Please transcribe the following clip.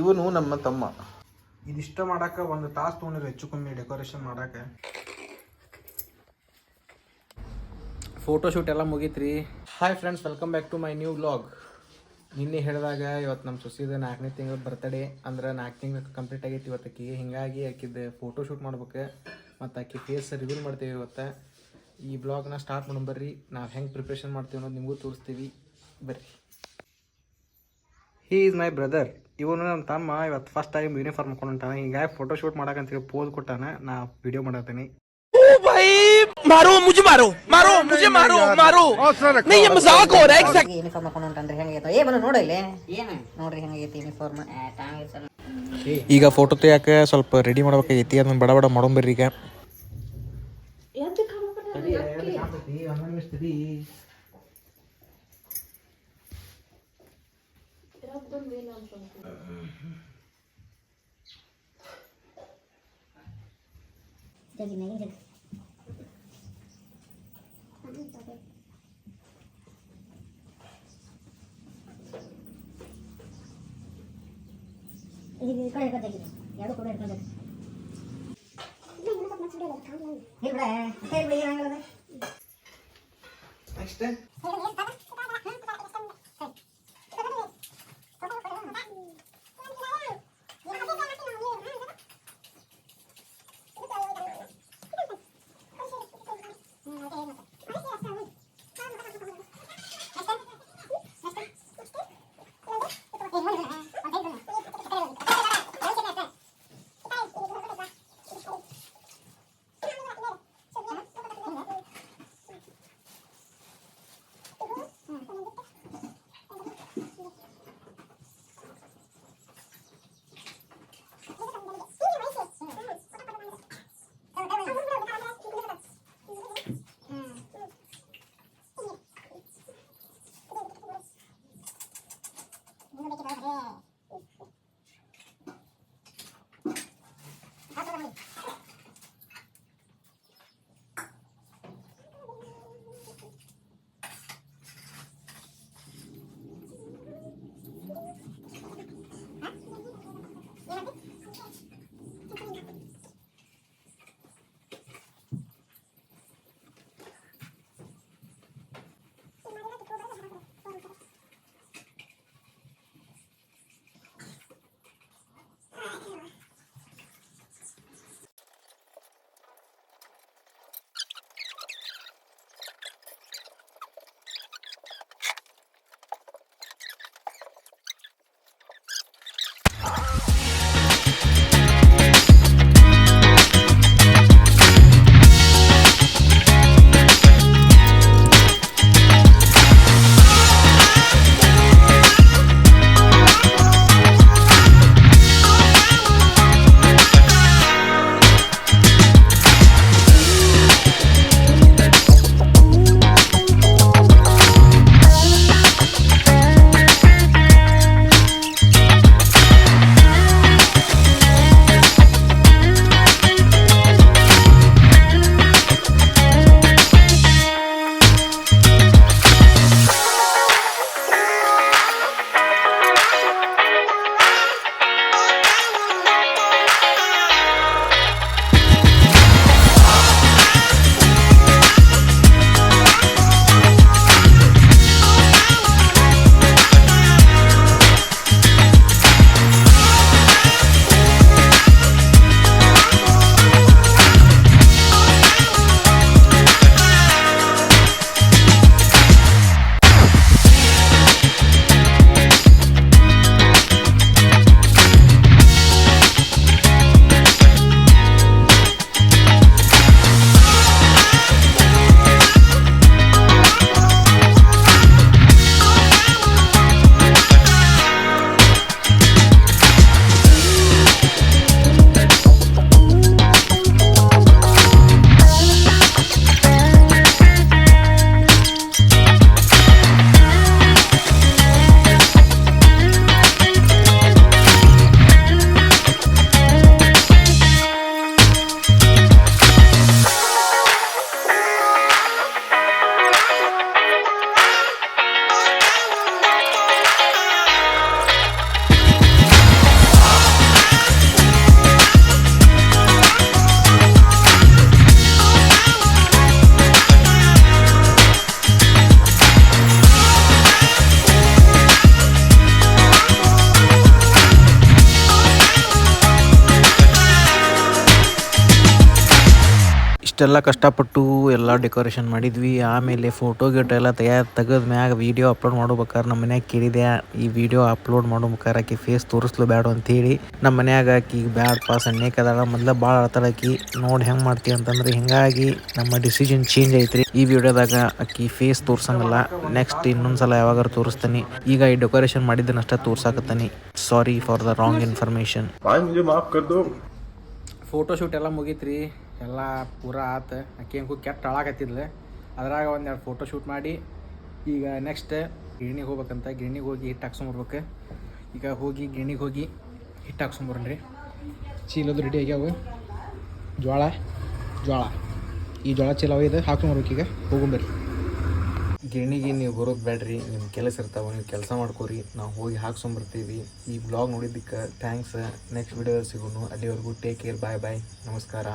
ಇವನು ನಮ್ಮ ತಮ್ಮ. ಇದಿಷ್ಟ ಮಾಡಕ್ಕೆ ಒಂದು ತಾಸು ತೊಗೊಂಡಿರಿ ಹೆಚ್ಚು ಕಮ್ಮಿ ಡೆಕೋರೇಷನ್ ಮಾಡಕ್ಕೆ. ಫೋಟೋಶೂಟ್ ಎಲ್ಲ ಮುಗೀತ್ರಿ. Hi friends welcome back to my new vlog ನಿನ್ನೆ ಹೇಳಿದಾಗ ಇವತ್ತು ನಮ್ಮ ಸೊಸಿದ ನಾಲ್ಕನೇ ತಿಂಗಳ ಬರ್ತಡೇ ಅಂದ್ರೆ ನಾಲ್ಕು ತಿಂಗಳು ಕಂಪ್ಲೀಟ್ ಆಗೈತಿ ಇವತ್ತು ಆಕಿಗೆ ಹಿಂಗಾಗಿ ಆಕಿದ್ದು ಫೋಟೋ ಶೂಟ್ ಮಾಡ್ಬೇಕು ಮತ್ತು ಆಕಿ ಫೇಸ್ ರಿವೀಲ್ ಮಾಡ್ತೀವಿ ಇವತ್ತು. ಈ ಬ್ಲಾಗ್ನ ಸ್ಟಾರ್ಟ್ ಮಾಡೋಣ ಬರ್ರಿ. ನಾವು ಹೆಂಗೆ ಪ್ರಿಪ್ರೇಷನ್ ಮಾಡ್ತೀವಿ ಅನ್ನೋದು ನಿಮಗೂ ತೋರಿಸ್ತೀವಿ. ಬರ್ರಿ. ಹೀ ಈಸ್ ಮೈ ಬ್ರದರ್ ಇವನು ನಮ್ಮ ತಮ್ಮ ಇವತ್ತು ಫಸ್ಟ್ ಟೈಮ್ ಯೂನಿಫಾರ್ಮ್ ಹಾಕೊಂಡಾನ ಹಿಂಗಾಗಿ ಫೋಟೋ ಶೂಟ್ ಮಾಡಕಂತ ಪೋಸ್ ಕೊಟ್ಟಾನ ನಾ ವಿಡಿಯೋ ಮಾಡತ್ತೀನಿ ಮಾರೋ ಈಗ ಫೋಟೋ ತೆಗಿಯಾಕ ಸ್ವಲ್ಪ ರೆಡಿ ಮಾಡ್ಬೇಕಾಗೈತಿ ಅದನ್ನ ಬಡ ಬಡ ಮಾಡೋಂಬರ್ರಿ ಈಗ 저기 매긴 저 기. 이거 이거 이거 저 기. 야도 고래 이거 저 기. 이거 그 래. 테이블 이거 안 그러 네. 맛있 대? ಇಷ್ಟೆಲ್ಲ ಕಷ್ಟಪಟ್ಟು ಎಲ್ಲ ಡೆಕೋರೇಷನ್ ಮಾಡಿದ್ವಿ. ಆಮೇಲೆ ಫೋಟೋ ಗಿಟೋ ಎಲ್ಲ ತಯಾರು ತೆಗೆದ ಮ್ಯಾಗ ವೀಡಿಯೋ ಅಪ್ಲೋಡ್ ಮಾಡ್ಬೇಕಾದ್ರೆ ನಮ್ಮ ಮನ್ಯಾಗ ಕೇಳಿದೆ ಈ ವಿಡಿಯೋ ಅಪ್ಲೋಡ್ ಮಾಡ್ಬೇಕಾರೆ ಆಕಿ ಫೇಸ್ ತೋರಿಸ್ಲು ಬ್ಯಾಡ ಅಂತೇಳಿ. ನಮ್ಮ ಮನ್ಯಾಗ ಆಕಿ ಬ್ಯಾಡ್ ಪಾಸ್ ಅನೇಕ ಅದಾಳ ಮೊದಲ ಭಾಳ ಆಕಿ. ನೋಡಿ ಹೆಂಗೆ ಮಾಡ್ತೀವಿ ಅಂತಂದ್ರೆ ಹಿಂಗಾಗಿ ನಮ್ಮ ಡಿಸಿಷನ್ ಚೇಂಜ್ ಐತ್ರಿ. ಈ ವಿಡಿಯೋದಾಗ ಆಕಿ ಫೇಸ್ ತೋರ್ಸಂಗಿಲ್ಲ ನೆಕ್ಸ್ಟ್ ಇನ್ನೊಂದ್ಸಲ ಯಾವಾಗಾರು ತೋರಿಸ್ತಾನೆ. ಈಗ ಈ ಡೆಕೋರೇಷನ್ ಮಾಡಿದ್ದನ್ನ ಅಷ್ಟೇ ತೋರ್ಸಾಕತ್ತಾನೆ. Sorry for the wrong information photo shoot ಎಲ್ಲ ಮುಗೀತ್ರಿ. ಎಲ್ಲ ಪೂರ ಆತು. ಆಕೆ ಹೆಂಗೂ ಕೆಟ್ಟ ಅಳಾಕತ್ತಿದ್ಲು ಅದ್ರಾಗ ಒಂದೆರಡು ಫೋಟೋ ಶೂಟ್ ಮಾಡಿ, ಈಗ ನೆಕ್ಸ್ಟ್ ಗಿರಣಿಗೆ ಹೋಗ್ಬೇಕಂತ, ಗಿರಣಿಗೆ ಹೋಗಿ ಹಿಟ್ಟು ಹಾಕ್ಸ್ಕೊಂಬರ್ಬೇಕು. ಈಗ ಹೋಗಿ, ಗಿರಣಿಗೆ ಹೋಗಿ ಹಿಟ್ಟು ಹಾಕ್ಸ್ಕೊಂಬರ್ರಿ. ಚೀಲದ ರೆಡಿ ಆಗ್ಯಾವ. ಜೋಳ ಜೋಳ ಈ ಜೋಳ ಚೀಲ ಇದು ಹಾಕೊಂಬರ್ಬೇಕು ಈಗ ಹೋಗೊಂಬರ್ರಿ. ಗಿರಣಿಗೆ ನೀವು ಬರೋದು ಬೇಡ್ರಿ ನಿಮ್ಮ ಕೆಲಸ ಇರ್ತಾವೆ ನೀವು ಕೆಲಸ ಮಾಡ್ಕೋರಿ ನಾವು ಹೋಗಿ ಹಾಕ್ಸ್ಕೊಂಬರ್ತೀವಿ. ಈ ಬ್ಲಾಗ್ ನೋಡಿದ್ದಕ್ಕೆ ಥ್ಯಾಂಕ್ಸ್ ನೆಕ್ಸ್ಟ್ ವಿಡಿಯೋ ಸಿಗೋಣ ಅಲ್ಲಿವರೆಗೂ ಟೇಕ್ ಕೇರ್ ಬಾಯ್ ಬಾಯ್ ನಮಸ್ಕಾರ.